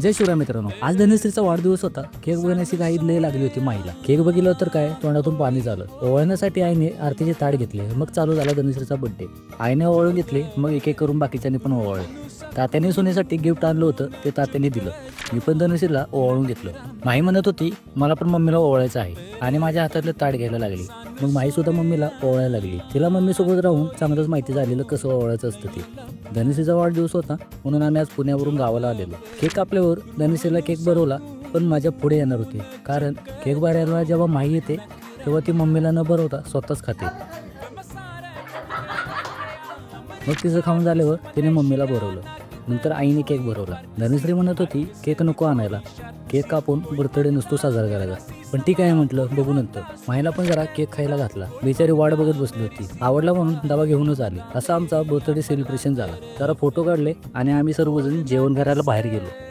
जय शिवराय मित्रांनो. आज धनश्रीचा वाढदिवस होता. केक बघण्याची काही लय लागली होती माईला. केक बघितलं तर काय तोंडातून पाणी झालं. ओवाळण्यासाठी आईने आरतीचे ताट घेतले. मग चालू झाला धनश्रीचा बड्डे आईने ओवाळून घेतले मग एक एक करून बाकीच्यांनी पण ओवळले. तात्याने सोन्यासाठी गिफ्ट आणलं होतं ते तात्याने दिलं. मी पण धनश्रीला ओवाळून घेतलं. माई म्हणत होती मला पण मम्मीला ओवाळायचं आहे. आणि माझ्या हातातलं ताट घ्यायला लागली. मग माई सुद्धा मम्मीला ओवाळायला लागली. तिला मम्मीसोबत राहून चांगलंच माहिती झालेलं कसं ओवाळायचं असतं ते. धनश्रीचा वाढदिवस होता म्हणून आम्ही आज पुण्यावरून गावाला आलेलो. केक कापल्यावर धनश्रीला केक भरवला पण माझ्या पुढे येणार होती. कारण केक भरायला जेव्हा माई येते तेव्हा ती मम्मीला न भरवता स्वतःच खाते. मग तिचं खाऊन झाल्यावर तिने मम्मीला भरवलं नंतर आईने केक भरवला. धनश्री म्हणत होती केक नको आणायला. केक कापून बर्थडे नसतो साजरा करायचा. पण ती काय म्हटलं बघू नंतर. माईला पण जरा केक खायला घातला. बिचारी वाट बघत बसली होती. आवडला म्हणून डबा घेऊनच आली. असा आमचा बर्थडे सेलिब्रेशन झाला. जरा फोटो काढले आणि आम्ही सर्वजण जेवण करायला बाहेर गेलो.